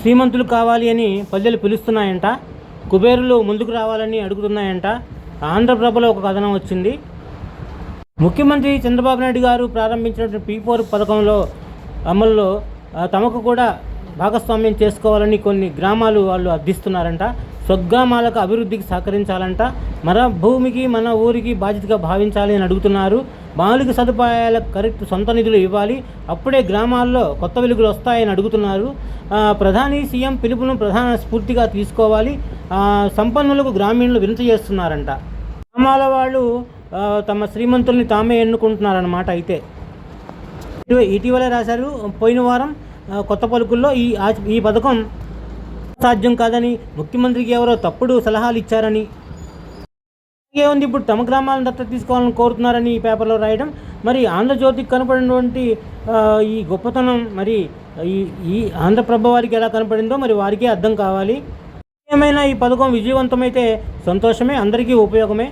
శ్రీమంతులు కావాలి అని పల్లెలు పిలుస్తున్నాయంట. కుబేరులు ముందుకు రావాలని అడుగుతున్నాయంట. ఆంధ్రప్రభలో ఒక కథనం వచ్చింది. ముఖ్యమంత్రి చంద్రబాబు నాయుడు గారు ప్రారంభించినటువంటి పీ ఫోర్ పథకంలో అమల్లో తమకు కూడా భాగస్వామ్యం చేసుకోవాలని కొన్ని గ్రామాలు వాళ్ళు అర్థిస్తున్నారంట. స్వగ్రామాలకు అభివృద్ధికి సహకరించాలంట. మన భూమికి మన ఊరికి బాధ్యతగా భావించాలి అని అడుగుతున్నారు. మౌలిక సదుపాయాలకు కరెక్ట్ సొంత నిధులు ఇవ్వాలి. అప్పుడే గ్రామాల్లో కొత్త వెలుగులు వస్తాయని అడుగుతున్నారు. ప్రధాని సీఎం పిలుపును ప్రధాన స్ఫూర్తిగా తీసుకోవాలి. సంపన్నులకు గ్రామీణులు వినత చేస్తున్నారంట. గ్రామాల వాళ్ళు తమ శ్రీమంతుల్ని తామే ఎన్నుకుంటున్నారన్నమాట అయితే. ఇటీవలే రాశారు పోయిన వారం కొత్త పలుకుల్లో ఈ ఈ పథకం సాధ్యం కాదని ముఖ్యమంత్రికి ఎవరో తప్పుడు సలహాలు ఇచ్చారని. ఏముంది ఇప్పుడు తమ గ్రామాలను దత్తత తీసుకోవాలని కోరుతున్నారని ఈ పేపర్లో రాయడం. మరి ఆంధ్రజ్యోతికి కనపడినటువంటి ఈ గొప్పతనం మరి ఈ ఈ ఆంధ్రప్రభ వారికి ఎలా కనపడిందో మరి వారికే అర్థం కావాలి. ఏమైనా ఈ పథకం విజయవంతమైతే సంతోషమే అందరికీ ఉపయోగమే.